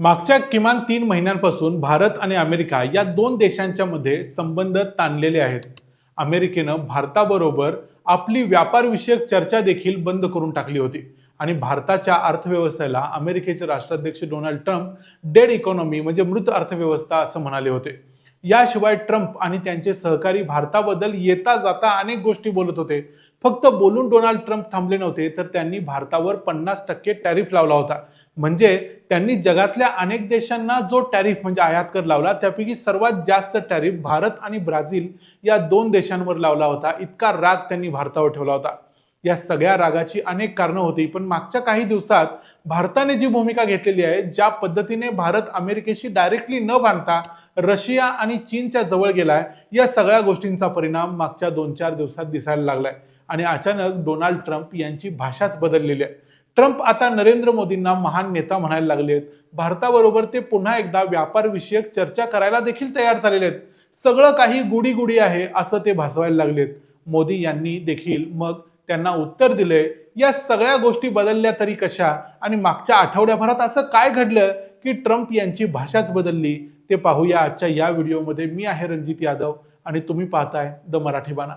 मागच्या किमान तीन महिन्यांपासून भारत आणि अमेरिका या दोन देशांच्या मध्ये संबंध ताणलेले आहेत. अमेरिकेनं भारताबरोबर आपली व्यापारविषयक चर्चा देखील बंद करून टाकली होती. आणि भारताच्या अर्थव्यवस्थेला अमेरिकेचे राष्ट्राध्यक्ष डोनाल्ड ट्रम्प डेड इकॉनॉमी म्हणजे मृत अर्थव्यवस्था असं म्हणाले होते. याशिवाय ट्रम्प आणि त्यांचे सहकारी भारताबद्दल येता जाता अनेक गोष्टी बोलत होते. फक्त बोलून डोनाल्ड ट्रम्प थांबले नव्हते तर त्यांनी भारतावर पन्नास टक्के टॅरिफ लावला होता. म्हणजे त्यांनी जगातल्या अनेक देशांना जो टॅरिफ म्हणजे आयात कर लावला त्यापैकी सर्वात जास्त टॅरिफ भारत आणि ब्राझील या दोन देशांवर लावला होता. इतका राग त्यांनी भारतावर ठेवला होता. या सगळ्या रागाची अनेक कारणं होती पण मागच्या काही दिवसात भारताने जी भूमिका घेतलेली आहे ज्या पद्धतीने भारत अमेरिकेशी डायरेक्टली न बांधता रशिया आणि चीनच्या जवळ गेलाय या सगळ्या गोष्टींचा परिणाम मागच्या दोन चार दिवसात दिसायला लागलाय. आणि अचानक डोनाल्ड ट्रम्प यांची भाषाच बदललेली आहे. ट्रम्प आता नरेंद्र मोदींना महान नेता म्हणायला लागले आहेत. भारताबरोबर ते पुन्हा एकदा व्यापार विषयक चर्चा करायला देखील तयार झालेले आहेत. सगळं काही गुडी गुडी आहे असं ते भासवायला लागलेत मोदी यांनी देखील मग त्यांना उत्तर दिले या सगळ्या गोष्टी बदलल्या तरी कशा? आणि मागच्या आठवड्याभरात असं काय घडलं की ट्रम्प यांची भाषाच बदलली? ते पाहूया आजच्या या व्हिडिओमध्ये. मी आहे रणजित यादव आणि तुम्ही पाहताय द मराठी बाणा.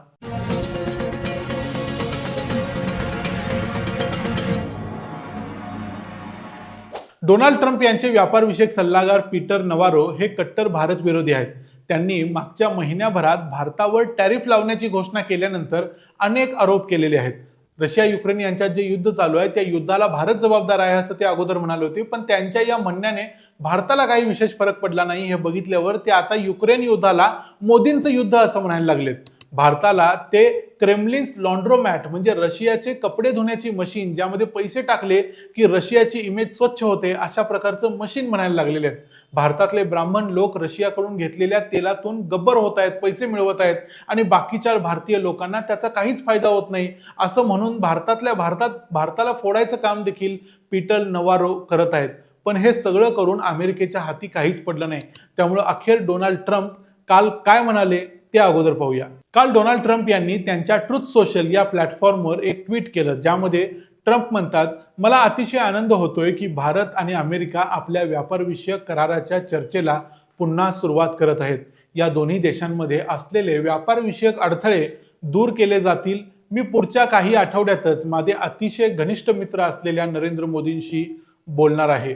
डोनाल्ड ट्रम्प यांचे व्यापारविषयक सल्लागार पीटर नवारो हे कट्टर भारत विरोधी आहेत. त्यांनी मागच्या महिन्याभरात भारतावर टॅरिफ लावण्याची घोषणा केल्यानंतर अनेक आरोप केलेले आहेत. रशिया युक्रेन यांच्यात जे युद्ध चालू आहे त्या युद्धाला भारत जबाबदार आहे असं ते अगोदर म्हणाले होते. पण त्यांच्या या म्हणण्याने भारताला काही विशेष फरक पडला नाही. हे बघितल्यावर ते आता युक्रेन युद्धाला मोदींचं युद्ध असं म्हणायला लागलेत. भारताला ते क्रेमलिन्स लॉन्ड्रोमॅट म्हणजे रशियाचे कपडे धुण्याची मशीन ज्यामध्ये पैसे टाकले की रशियाची इमेज स्वच्छ होते अशा प्रकारचं मशीन म्हणायला लागलेले आहेत. भारतातले ब्राह्मण लोक रशियाकडून घेतलेल्या तेलातून गब्बर होत आहेत पैसे मिळवत आहेत आणि बाकीच्या भारतीय लोकांना त्याचा काहीच फायदा होत नाही. असं म्हणून भारतातल्या भारतात भारताला फोडायचं काम देखील पीटर नवारो करत आहेत. पण हे सगळं करून अमेरिकेच्या हाती काहीच पडलं नाही. त्यामुळं अखेर डोनाल्ड ट्रम्प काल काय म्हणाले? ते अगोदर पाहूया. काल डोनाल्ड ट्रम्प यांनी त्यांच्या ट्रुथ सोशल या प्लॅटफॉर्मवर एक ट्विट केलं ज्यामध्ये ट्रम्प म्हणतात मला अतिशय आनंद होतोय की भारत आणि अमेरिका आपल्या व्यापारविषयक कराराच्या चर्चेला पुन्हा सुरुवात करत आहेत. या दोन्ही देशांमध्ये असलेले व्यापारविषयक अडथळे दूर केले जातील. मी पुढच्या काही आठवड्यातच माझे अतिशय घनिष्ठ मित्र असलेल्या नरेंद्र मोदींशी बोलणार आहे.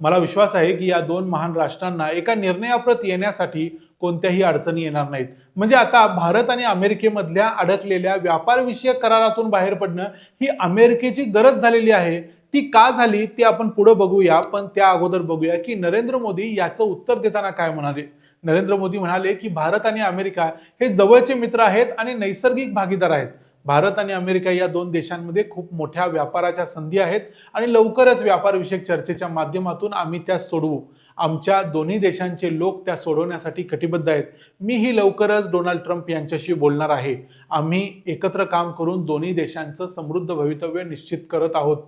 मला विश्वास आहे की या दोन महान राष्ट्रांना एका निर्णयाप्रत येण्यासाठी कोणत्याही अडचणी येणार नाहीत. म्हणजे आता भारत आणि अमेरिकेमधल्या अडकलेल्या व्यापारविषयक करारातून बाहेर पडणं ही अमेरिकेची गरज झालेली आहे. ती का झाली ती आपण पुढे बघूया. पण त्या अगोदर बघूया की नरेंद्र मोदी याचं उत्तर देताना काय म्हणाले? नरेंद्र मोदी म्हणाले की भारत आणि अमेरिका हे जवळचे मित्र आहेत आणि नैसर्गिक भागीदार आहेत. भारत आणि अमेरिका या दोन देशांमध्ये खूप मोठ्या व्यापाराच्या संधी आहेत आणि लवकरच व्यापारविषयक चर्चेच्या माध्यमातून आम्ही त्या सोडवू. आमच्या दोन्ही देशांचे लोक त्या सोडवण्यासाठी कटिबद्ध आहेत. मीही लवकरच डोनाल्ड ट्रम्प यांच्याशी बोलणार आहे. आम्ही एकत्र काम करून दोन्ही देशांचं समृद्ध भवितव्य निश्चित करत आहोत.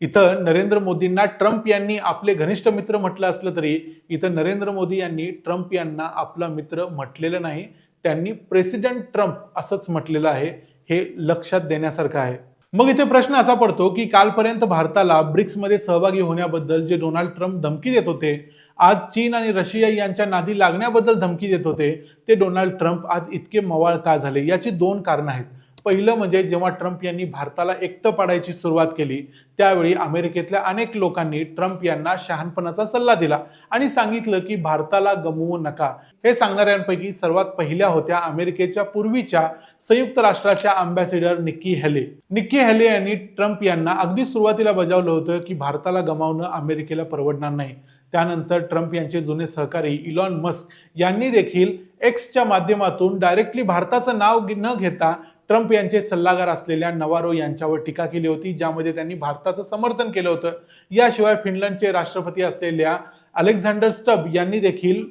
इथं नरेंद्र मोदींना ट्रम्प यांनी आपले घनिष्ठ मित्र म्हटलं असलं तरी इथं नरेंद्र मोदी यांनी ट्रम्प यांना आपला मित्र म्हटलेलं नाही. त्यांनी प्रेसिडेंट ट्रम्प असंच म्हटलेलं आहे हे लक्षात देण्यासारखं आहे. मग इथे प्रश्न असा पडतो की कालपर्यंत भारताला ब्रिक्समध्ये सहभागी होण्याबद्दल जे डोनाल्ड ट्रम्प धमकी देत होते आज चीन आणि रशिया यांच्या नादी लागण्याबद्दल धमकी देत होते. ते डोनाल्ड ट्रम्प आज इतके मवाळ का झाले? याची दोन कारणं आहेत. पहिलं म्हणजे जेव्हा ट्रम्प यांनी भारताला एकटं पाडायची सुरुवात केली त्यावेळी अमेरिकेतल्या अनेक लोकांनी ट्रम्प यांना शहाणपणाचा सल्ला दिला आणि सांगितलं की भारताला गमवू नका. हे सांगणाऱ्यांपैकी सर्वात पहिल्या होत्या अमेरिकेच्या पूर्वीच्या संयुक्त राष्ट्राच्या ambassador Nikki Haley. Nikki Haley यांनी ट्रम्प यांना अगदी सुरुवातीला बजावलं होतं की भारताला गमावणं अमेरिकेला परवडणार नाही. त्यानंतर ट्रम्प यांचे जुने सहकारी इलॉन मस्क यांनी देखील एक्सच्या माध्यमातून डायरेक्टली भारताचं नाव न घेता ट्रम्प यांचे सल्लागार असलेल्या नवारो यांच्यावर टीका केली होती ज्यामध्ये त्यांनी भारताचं समर्थन केलं होतं. याशिवाय फिनलंडचे राष्ट्रपती असलेल्या अलेक्झांडर स्टब यांनी देखील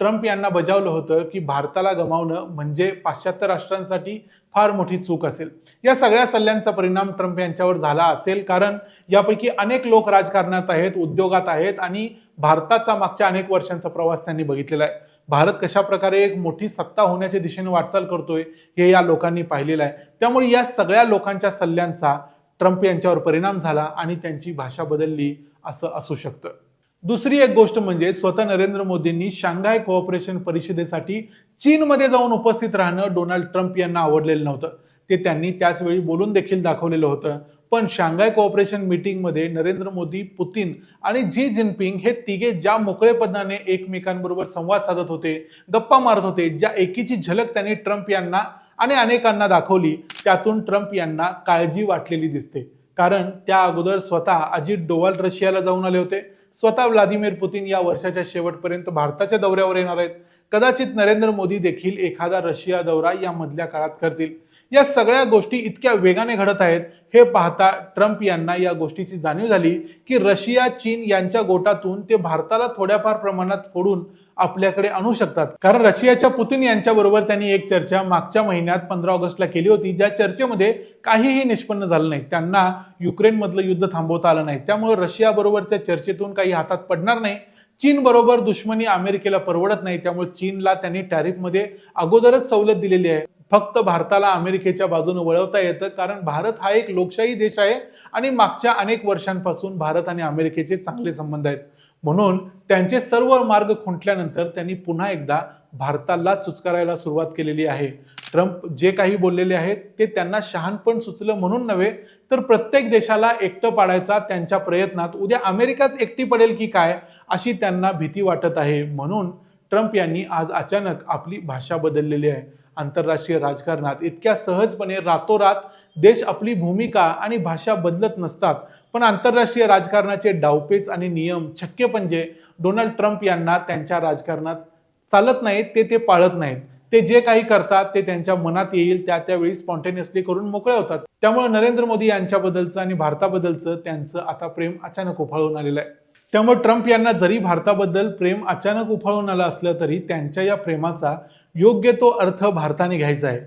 ट्रम्प यांना बजावलं होतं की भारताला गमावणं म्हणजे पाश्चात्य राष्ट्रांसाठी फार मोठी चूक असेल. या सगळ्या सल्ल्यांचा परिणाम ट्रम्प यांच्यावर झाला असेल कारण यापैकी अनेक लोक राजकारणात आहेत उद्योगात आहेत आणि भारताचा मागच्या अनेक वर्षांचा प्रवास त्यांनी बघितलेला आहे. भारत कशा प्रकारे एक मोठी सत्ता होण्याच्या दिशेने वाटचाल करतोय हे या लोकांनी पाहिलेलं आहे. त्यामुळे या सगळ्या लोकांच्या सल्ल्यांचा ट्रम्प यांच्यावर परिणाम झाला आणि त्यांची भाषा बदलली असं असू शकतं. दुसरी एक गोष्ट म्हणजे स्वतः नरेंद्र मोदींनी शांघाय कोऑपरेशन परिषदेसाठी चीनमध्ये जाऊन उपस्थित राहणं डोनाल्ड ट्रम्प यांना आवडलेलं नव्हतं. ते त्यांनी त्याचवेळी बोलून देखील दाखवलेलं होतं. पण शांघाय कोऑपरेशन मीटिंगमध्ये नरेंद्र मोदी पुतीन आणि झी जिनपिंग हे तिघे ज्या मोकळेपणाने एकमेकांबरोबर संवाद साधत होते गप्पा मारत होते ज्या एकीची झलक त्यांनी ट्रम्प यांना आणि अनेकांना दाखवली त्यातून ट्रम्प यांना काळजी वाटलेली दिसते. कारण त्या अगोदर स्वतः अजित डोवाल रशियाला जाऊन आले होते. स्वतः व्लादिमीर पुतीन या वर्षाच्या शेवटपर्यंत भारताच्या दौऱ्यावर येणार आहेत. कदाचित नरेंद्र मोदी देखील एखादा रशिया दौरा या मधल्या काळात करतील. या सगळ्या गोष्टी इतक्या वेगाने घडत आहेत हे पाहता ट्रम्प यांना या गोष्टीची जाणीव झाली की रशिया चीन यांच्या गोटातून ते भारताला थोड्याफार प्रमाणात फोडून आपल्याकडे आणू शकतात. कारण रशियाच्या पुतीन यांच्या बरोबर त्यांनी एक चर्चा मागच्या महिन्यात पंधरा ऑगस्टला केली होती. ज्या चर्चेमध्ये काहीही निष्पन्न झालं नाही. त्यांना युक्रेन मधलं युद्ध थांबवता आलं नाही. त्यामुळे रशिया बरोबरच्या चर्चेतून काही हातात पडणार नाही. चीन बरोबर दुश्मनी अमेरिकेला परवडत नाही. त्यामुळे चीनला त्यांनी टॅरिफमध्ये अगोदरच सवलत दिलेली आहे. फक्त भारताला अमेरिकेच्या बाजूने वळवता येतं. कारण भारत हा एक लोकशाही देश आहे आणि मागच्या अनेक वर्षांपासून भारत आणि अमेरिकेचे चांगले संबंध आहेत. म्हणून त्यांचे सर्व मार्ग खुंटल्यानंतर त्यांनी पुन्हा एकदा भारताला चुचकारायला सुरुवात केलेली आहे. ट्रम्प जे काही बोललेले आहेत ते त्यांना शहाणपण सुचलं म्हणून नव्हे तर प्रत्येक देशाला एकटं पाडायचा त्यांच्या प्रयत्नात उद्या अमेरिकाच एकटी पडेल की काय अशी त्यांना भीती वाटत आहे. म्हणून ट्रम्प यांनी आज अचानक आपली भाषा बदललेली आहे. आंतरराष्ट्रीय राजकारणात. इतक्या सहजपणे रातोरात देश आपली भूमिका आणि भाषा बदलत नसतात. पण आंतरराष्ट्रीय राजकारणाचे डावपेच आणि नियम छक्केपंजे म्हणजे डोनाल्ड ट्रम्प यांना त्यांच्या राजकारणात चालत नाहीत ते ते पाळत नाहीत. ते जे काही करतात ते त्यांच्या मनात येईल त्या त्यावेळी स्पॉन्टेनियसली करून मोकळे होतात. त्यामुळे नरेंद्र मोदी यांच्याबद्दलचं आणि भारताबद्दलचं त्यांचं आता प्रेम अचानक उफाळून आलेलं आहे. त्यामुळे ट्रम्प यांना जरी भारताबद्दल प्रेम अचानक उफाळून आलं असलं तरी त्यांच्या या प्रेमाचा योग्य तो अर्थ भारताने घ्यायचा आहे.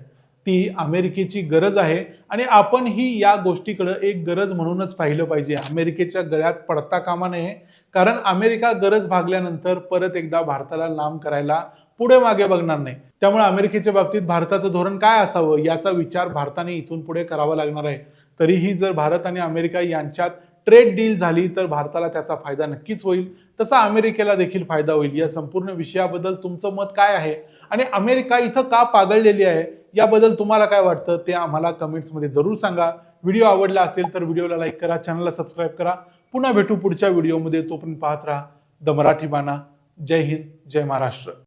ती अमेरिकेची गरज आहे आणि आपण ही या गोष्टीकडं एक गरज म्हणूनच पाहिलं पाहिजे. अमेरिकेच्या गळ्यात पडता कामा नये. कारण अमेरिका गरज भागल्यानंतर परत एकदा भारताला लांब करायला पुढे मागे बघणार नाही. त्यामुळे अमेरिकेच्या बाबतीत भारताचं धोरण काय असावं याचा विचार भारताने इथून पुढे करावा लागणार आहे. तरीही जर भारत आणि अमेरिका यांच्यात ट्रेड डील झाली तर भारताला त्याचा फायदा नक्कीच होईल. तसा अमेरिकेला देखील फायदा होईल. या संपूर्ण विषयाबद्दल तुमचं मत काय आहे? आणि अमेरिका इथं का पागळलेली आहे? याबद्दल तुम्हाला काय वाटतं? ते आम्हाला कमेंट्समध्ये जरूर सांगा. व्हिडिओ आवडला असेल तर व्हिडिओला लाईक करा चॅनलला सबस्क्राईब करा. पुन्हा भेटू पुढच्या व्हिडिओमध्ये. तोपर्यंत पाहत राहा. द मराठी बाणा. जय हिंद जय महाराष्ट्र.